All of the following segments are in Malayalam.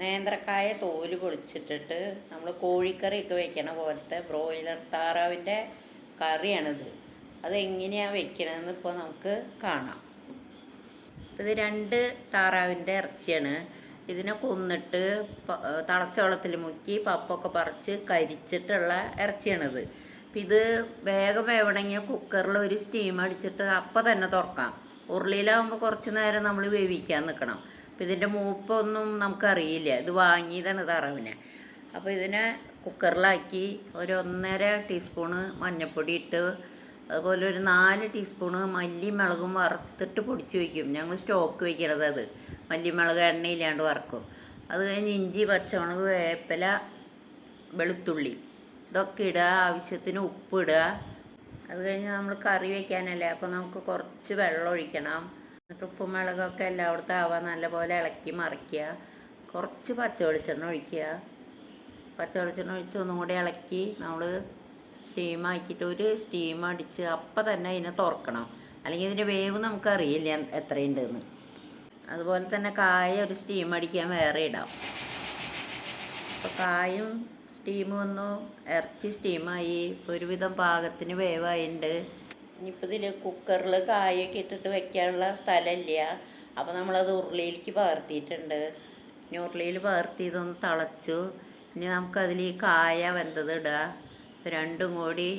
നേന്ത്രക്കായ തോൽ പൊളിച്ചിട്ടിട്ട് നമ്മൾ കോഴിക്കറിയൊക്കെ വെക്കണ പോലത്തെ ബ്രോയിലർ താറാവിന്റെ കറിയാണിത്. അതെങ്ങനെയാണ് വെക്കണതെന്ന് ഇപ്പോൾ നമുക്ക് കാണാം. ഇത് രണ്ട് താറാവിന്റെ ഇറച്ചിയാണ്. ഇതിനെ കൊന്നിട്ട് തളച്ച വെള്ളത്തിൽ മുക്കി പപ്പൊക്കെ പറിച്ച് കരിച്ചിട്ടുള്ള ഇറച്ചിയാണിത്. അപ്പം ഇത് വേഗം വേവണമെങ്കിൽ കുക്കറിൽ ഒരു സ്റ്റീം അടിച്ചിട്ട് അപ്പം തന്നെ തുറക്കാം. ഉരുളിയിലാവുമ്പോൾ കുറച്ച് നേരം നമ്മൾ വേവിക്കാൻ നിൽക്കണം. അപ്പം ഇതിന്റെ മൂപ്പൊന്നും നമുക്കറിയില്ല. ഇത് വാങ്ങിയതാണ് താറാവിനെ. അപ്പോൾ ഇതിനെ കുക്കറിലാക്കി ഒരു ഒന്നര ടീസ്പൂണ് മഞ്ഞൾപ്പൊടി ഇട്ട് അതുപോലെ ഒരു നാല് ടീസ്പൂണ് മല്ലിയും മുളകും വറുത്തിട്ട് പൊടിച്ച് വയ്ക്കും ഞങ്ങൾ സ്റ്റോക്ക് വയ്ക്കണത് അത്. മല്ലി മുളക് എണ്ണയില്ലാണ്ട് വറക്കും. അത് കഴിഞ്ഞ് ഇഞ്ചി പച്ചമുളക് വേപ്പില വെളുത്തുള്ളി ഇതൊക്കെ ഇടുക. ആവശ്യത്തിന് ഉപ്പ് ഇടുക. അത് കഴിഞ്ഞ് നമ്മൾ കറി വയ്ക്കാനല്ലേ അപ്പോൾ നമുക്ക് കുറച്ച് വെള്ളം ഒഴിക്കണം. എന്നിട്ട് ഉപ്പും മുളകൊക്കെ എല്ലായിടത്തും ആവാൻ നല്ലപോലെ ഇളക്കി മറിക്കുക. കുറച്ച് പച്ച വെളിച്ചെണ്ണ ഒഴിക്കുക. പച്ച വെളിച്ചെണ്ണ ഒഴിച്ച് ഒന്നും കൂടി ഇളക്കി നമ്മൾ സ്റ്റീം ആക്കിയിട്ട് ഒരു സ്റ്റീം അടിച്ച് അപ്പം തന്നെ അതിനെ തുറക്കണം. അല്ലെങ്കിൽ ഇതിന്റെ വേവ് നമുക്കറിയില്ല എത്രയുണ്ടെന്ന്. അതുപോലെ തന്നെ കായ ഒരു സ്റ്റീം അടിക്കാൻ വേറെ ഇടാം. അപ്പോൾ കായും സ്റ്റീം വന്നു. ഇറച്ചി സ്റ്റീമായി ഒരുവിധം പാകത്തിന് വേവായിട്ടുണ്ട് ഇനിയിപ്പോൾ ഇതിൽ കുക്കറിൽ കായൊക്കെ ഇട്ടിട്ട് വെക്കാനുള്ള സ്ഥലമില്ല അപ്പോൾ നമ്മളത് ഉരുളിയിലേക്ക് പകർത്തിയിട്ടുണ്ട്. ഇനി ഉരുളിയിൽ പകർത്തി ഇതൊന്ന് തിളച്ചു. ഇനി നമുക്കതിൽ ഈ കായ വെന്തത് ഇടുക രണ്ടും കൂടി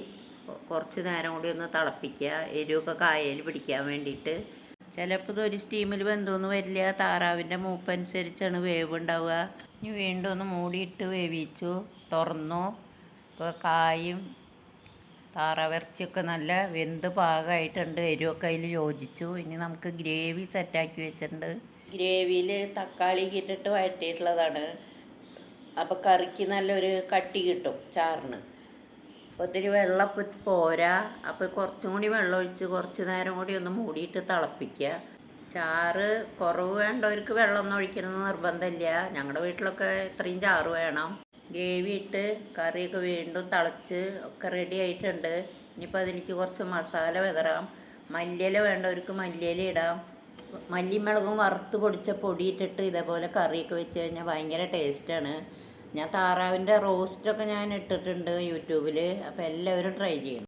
കുറച്ച് നേരം കൂടി ഒന്ന് തിളപ്പിക്കുക എരിവൊക്കെ കായയിൽ പിടിക്കാൻ വേണ്ടിയിട്ട്. ചിലപ്പോൾ ഇത് സ്റ്റീമിൽ വെന്തോന്ന് വരില്ല. താറാവിന്റെ മൂപ്പനുസരിച്ചാണ് വേവ് ഉണ്ടാവുക ഇനി വീണ്ടും ഒന്ന് മൂടിയിട്ട് വേവിച്ചു. തുറന്നു. ഇപ്പോൾ കായും താറാവിറച്ചിയൊക്കെ നല്ല വെന്ത് പാകമായിട്ടുണ്ട് എരിവൊക്കെ അതിൽ യോജിച്ചു. ഇനി നമുക്ക് ഗ്രേവി സെറ്റാക്കി വെച്ചിട്ടുണ്ട്. ഗ്രേവിയിൽ തക്കാളി കിട്ടിട്ട് വഴറ്റിയിട്ടുള്ളതാണ്. അപ്പോൾ കറിക്ക് നല്ലൊരു കട്ടി കിട്ടും ചാറിന്. അപ്പോൾ ഒത്തിരി വെള്ളം ഇപ്പം പോരാ. അപ്പോൾ കുറച്ചും കൂടി വെള്ളം ഒഴിച്ച് കുറച്ച് നേരം കൂടി ഒന്ന് മൂടിയിട്ട് തിളപ്പിക്കുക. ചാറ് കുറവ് വേണ്ടവർക്ക് വെള്ളമൊന്നും ഒഴിക്കണമെന്ന് നിർബന്ധമില്ല. ഞങ്ങളുടെ വീട്ടിലൊക്കെ ഇത്രയും ചാറ് വേണം. ഗ്രേവി ഇട്ട് കറിയൊക്കെ വീണ്ടും തിളച്ച് ഒക്കെ റെഡി ആയിട്ടുണ്ട്. ഇനിയിപ്പോൾ അതിലേക്ക് കുറച്ച് മസാല വിതറാം മല്ലിയില വേണ്ടവർക്ക് മല്ലിയില ഇടാം. മല്ലിമുളകും വറുത്ത് പൊടിച്ച പൊടി ഇട്ടിട്ട് ഇതേപോലെ കറിയൊക്കെ വെച്ച് കഴിഞ്ഞാൽ ഭയങ്കര ടേസ്റ്റാണ് ഞാൻ താറാവിന്റെ റോസ്റ്റൊക്കെ ഞാൻ ഇട്ടിട്ടുണ്ട് യൂട്യൂബിൽ അപ്പോൾ എല്ലാവരും ട്രൈ ചെയ്യണം.